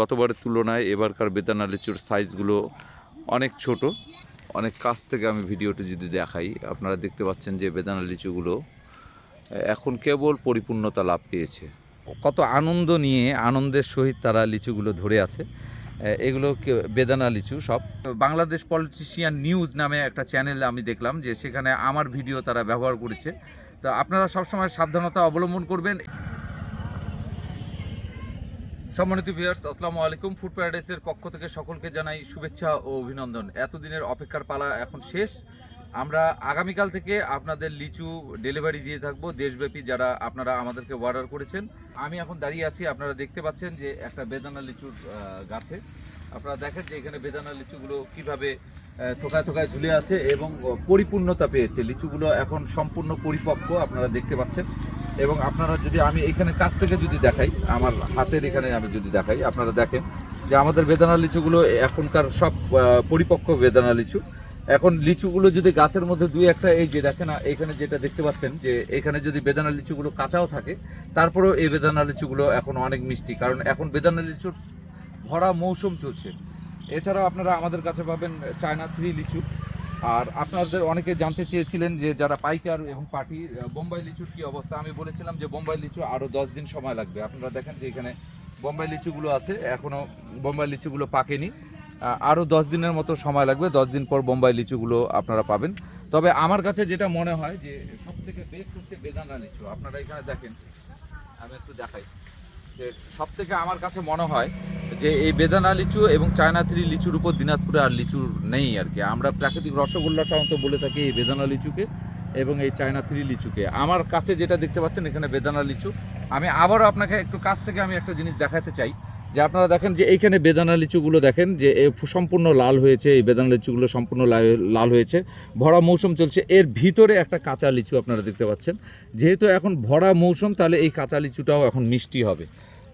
গতবারের তুলনায় এবারকার বেদানা লিচুর সাইজগুলো অনেক ছোট। অনেক কাছ থেকে আমি ভিডিওটি যদি দেখাই, আপনারা দেখতে পাচ্ছেন যে বেদানা লিচুগুলো এখন কেবল পরিপূর্ণতা লাভ পেয়েছে। কত আনন্দ নিয়ে, আনন্দের সহিত তারা লিচুগুলো ধরে আছে। এগুলো বেদানা লিচু সব। বাংলাদেশ পলিটিশিয়ান নিউজ নামে একটা চ্যানেল আমি দেখলাম, যে সেখানে আমার ভিডিও তারা ব্যবহার করেছে। তো আপনারা সবসময় সাবধানতা অবলম্বন করবেন। সম্মানিত ভিউয়ার্স আসসালামু আলাইকুম। ফুড প্যারাডাইসের পক্ষ থেকে সকলকে জানাই শুভেচ্ছা ও অভিনন্দন। এতদিনের অপেক্ষার পালা এখন শেষ। আমরা আগামীকাল থেকে আপনাদের লিচু ডেলিভারি দিয়ে থাকব। দেশব্যাপী যারা আপনারা আমাদেরকে অর্ডার করেছেন, আমি এখন দাঁড়িয়ে আছি। আপনারা দেখতে পাচ্ছেন যে একটা বেদানা লিচুর গাছে। আপনারা দেখেন যে এখানে বেদানা লিচুগুলো কীভাবে থোকায় থোকায় ঝুলে আছে এবং পরিপূর্ণতা পেয়েছে। লিচুগুলো এখন সম্পূর্ণ পরিপক্ক, আপনারা দেখতে পাচ্ছেন। এবং আপনারা যদি আমি এখানে কাছ থেকে যদি দেখাই, আমার হাতের এখানে আমি যদি দেখাই, আপনারা দেখেন যে আমাদের বেদানা লিচুগুলো এখনকার সব পরিপক্ক বেদানা লিচু। এখন লিচুগুলো যদি গাছের মধ্যে দুই একটা, এই যে দেখেন এখানে যেটা দেখতে পাচ্ছেন যে এখানে যদি বেদানা লিচুগুলো কাঁচাও থাকে, তারপরেও এই বেদানা লিচুগুলো এখন অনেক মিষ্টি। কারণ এখন বেদানা লিচুর ভরা মৌসুম চলছে। এছাড়াও আপনারা আমাদের কাছে পাবেন চায়না থ্রি লিচু। আর আপনাদের অনেকে জানতে চেয়েছিলেন যে যারা পাইকার এবং পার্টি বোম্বাই লিচুর কি অবস্থা? আমি বলেছিলাম যে বোম্বাই লিচু আরও দশ দিন সময় লাগবে। আপনারা দেখেন যে এখানে বোম্বাই লিচুগুলো আছে এখনও বোম্বাই লিচুগুলো পাকেনি। আরও দশ দিনের মতো সময় লাগবে, দশ দিন পর বোম্বাই লিচুগুলো আপনারা পাবেন। তবে আমার কাছে যেটা মনে হয় যে সব থেকে বেস্ট হচ্ছে বেদানা লিচু। আপনারা এখানে দেখেন, আমি একটু দেখাই। যে সব থেকে আমার কাছে মনে হয় যে এই বেদানা লিচু এবং চায়না থ্রি লিচুর উপর দিনাজপুরে আর লিচু নেই আর কি। আমরা প্রাকৃতিক রসগোল্লা সাধারণত বলে থাকি এই বেদানা লিচুকে এবং এই চায়না থ্রি লিচুকে। আমার কাছে যেটা দেখতে পাচ্ছেন এখানে বেদানা লিচু। আমি আবারও আপনাকে একটু কাছ থেকে আমি একটা জিনিস দেখাতে চাই। যে আপনারা দেখেন যে এইখানে বেদানা লিচুগুলো দেখেন যে সম্পূর্ণ লাল হয়েছে, এই বেদানা লিচুগুলো সম্পূর্ণ লাল হয়েছে। ভরা মৌসুম চলছে। এর ভিতরে একটা কাঁচা লিচু আপনারা দেখতে পাচ্ছেন। যেহেতু এখন ভরা মৌসুম, তাহলে এই কাঁচা লিচুটাও এখন মিষ্টি হবে।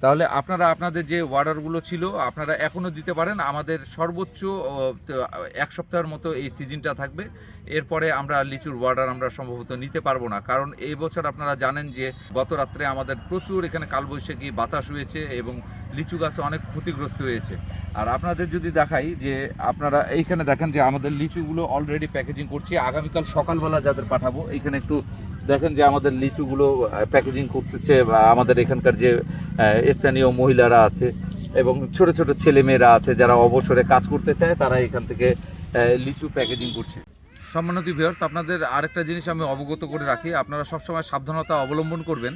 তাহলে আপনারা আপনাদের যে অর্ডারগুলো ছিল, আপনারা এখনও দিতে পারেন। আমাদের সর্বোচ্চ এক সপ্তাহের মতো এই সিজনটা থাকবে। এরপরে আমরা লিচুর অর্ডার আমরা সম্ভবত নিতে পারব না। কারণ এই বছর আপনারা জানেন যে, গত রাত্রে আমাদের প্রচুর এখানে কালবৈশাখী বাতাস হয়েছে এবং লিচু গাছে অনেক ক্ষতিগ্রস্ত হয়েছে। আর আপনাদের যদি দেখাই যে, আপনারা এইখানে দেখেন যে আমাদের লিচুগুলো অলরেডি প্যাকেজিং করছি। আগামীকাল সকালবেলা যাদের পাঠাবো, এইখানে একটু দেখেন যে আমাদের লিচুগুলো প্যাকেজিং করতেছে আমাদের এখানকার যে স্থানীয় মহিলারা আছে, এবং ছোট ছোট ছেলে মেয়েরা আছে যারা অবসরে কাজ করতে চায়, তারা এখান থেকে লিচু প্যাকেজিং করছে। সম্মানিত ভিউয়ার্স আপনাদের আরেকটা জিনিস আমি অবগত করে রাখি, আপনারা সবসময় সাবধানতা অবলম্বন করবেন।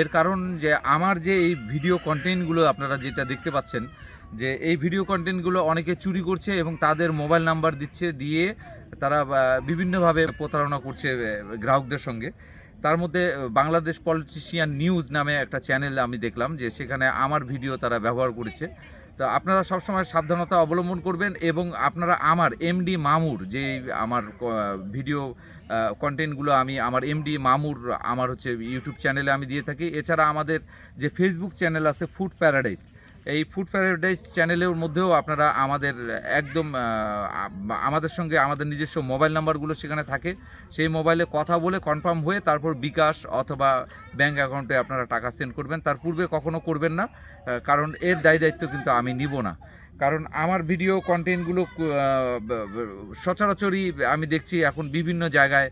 এর কারণ যে, আমার যে এই ভিডিও কন্টেন্টগুলো আপনারা যেটা দেখতে পাচ্ছেন, যে এই ভিডিও কন্টেন্টগুলো অনেকে চুরি করছে এবং তাদের মোবাইল নাম্বার দিচ্ছে, দিয়ে বিভিন্নভাবে প্রতারণা করছে গ্রাহকদের সঙ্গে। তার মধ্যে বাংলাদেশ পলিটিশিয়ান নিউজ নামে একটা চ্যানেল আমি দেখলাম, যে সেখানে আমার ভিডিও তারা ব্যবহার করেছে। তো আপনারা সবসময় সাবধানতা অবলম্বন করবেন এবং আপনারা আমার এমডি মামুর যে আমার ভিডিও কন্টেন্টগুলো আমি আমার এমডি মামুর, আমার হচ্ছে ইউটিউব চ্যানেলে আমি দিয়ে থাকি। এছাড়া আমাদের যে ফেসবুক চ্যানেল আছে ফুড প্যারাডাইস এই ফুড প্যারাডাইস চ্যানেলের মধ্যেও আপনারা আমাদের একদম আমাদের সঙ্গে আমাদের নিজস্ব মোবাইল নাম্বারগুলো সেখানে থাকে। সেই মোবাইলে কথা বলে কনফার্ম হয়ে তারপর বিকাশ অথবা ব্যাঙ্ক অ্যাকাউন্টে আপনারা টাকা সেন্ড করবেন। তার পূর্বে কখনো করবেন না কারণ এর দায় দায়িত্ব কিন্তু আমি নিব না। কারণ আমার ভিডিও কন্টেন্টগুলো সচরাচরই আমি দেখছি এখন বিভিন্ন জায়গায়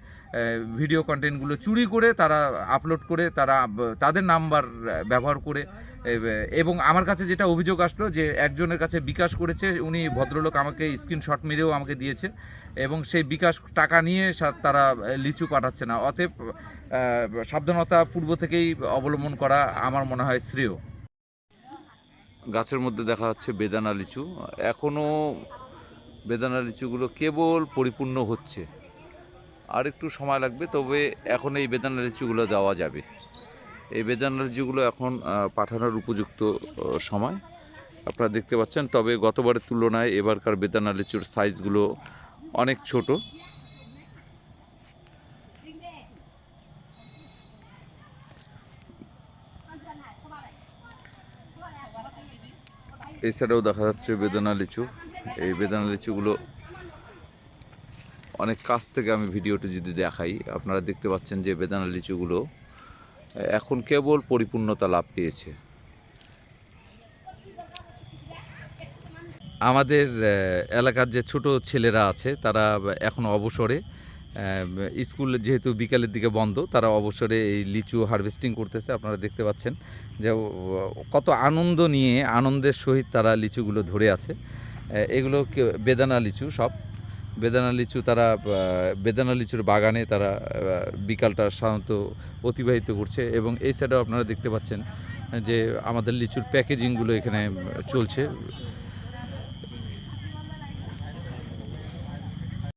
ভিডিও কন্টেন্টগুলো চুরি করে তারা আপলোড করে, তারা তাদের নাম্বার ব্যবহার করে এবং আমার কাছে যেটা অভিযোগ আসলো যে একজনের কাছে বিকাশ করেছে, উনি ভদ্রলোক আমাকে স্ক্রিনশট মেরেও আমাকে দিয়েছে, এবং সেই বিকাশ টাকা নিয়ে তারা লিচু পাঠাচ্ছে না। অতএব সাবধানতা পূর্ব থেকেই অবলম্বন করা আমার মনে হয় শ্রেয়। গাছের মধ্যে দেখা যাচ্ছে বেদানা লিচু। এখনও বেদানা লিচুগুলো কেবল পরিপূর্ণ হচ্ছে। আর একটু সময় লাগবে, তবে এখন এই বেদানা লিচুগুলো দেওয়া যাবে। এই বেদানা লিচুগুলো এখন পাঠানোর উপযুক্ত সময়। আপনারা দেখতে পাচ্ছেন, তবে গতবারের তুলনায় এবারকার বেদানা লিচুর সাইজগুলো অনেক ছোট। এছাড়াও দেখা যাচ্ছে বেদানা লিচু। এই বেদানা লিচুগুলো অনেক কাছ থেকে আমি ভিডিওটি যদি দেখাই, আপনারা দেখতে পাচ্ছেন যে বেদানা লিচুগুলো এখন কেবল পরিপূর্ণতা লাভ পেয়েছে। আমাদের এলাকার যে ছোট ছেলেরা আছে, তারা এখন অবসরে। স্কুল যেহেতু বিকালের দিকে বন্ধ, তারা অবসরে এই লিচু হারভেস্টিং করতেছে। আপনারা দেখতে পাচ্ছেন যে কত আনন্দ নিয়ে, আনন্দের সহিত তারা লিচুগুলো ধরে আছে। এগুলো বেদানা লিচু সব। বেদানা লিচু তারা বেদানা লিচুর বাগানে তারা বিকালটা সাধারণত অতিবাহিত করছে এবং এই সাইডেও আপনারা দেখতে পাচ্ছেন যে আমাদের লিচুর প্যাকেজিংগুলো এখানে চলছে।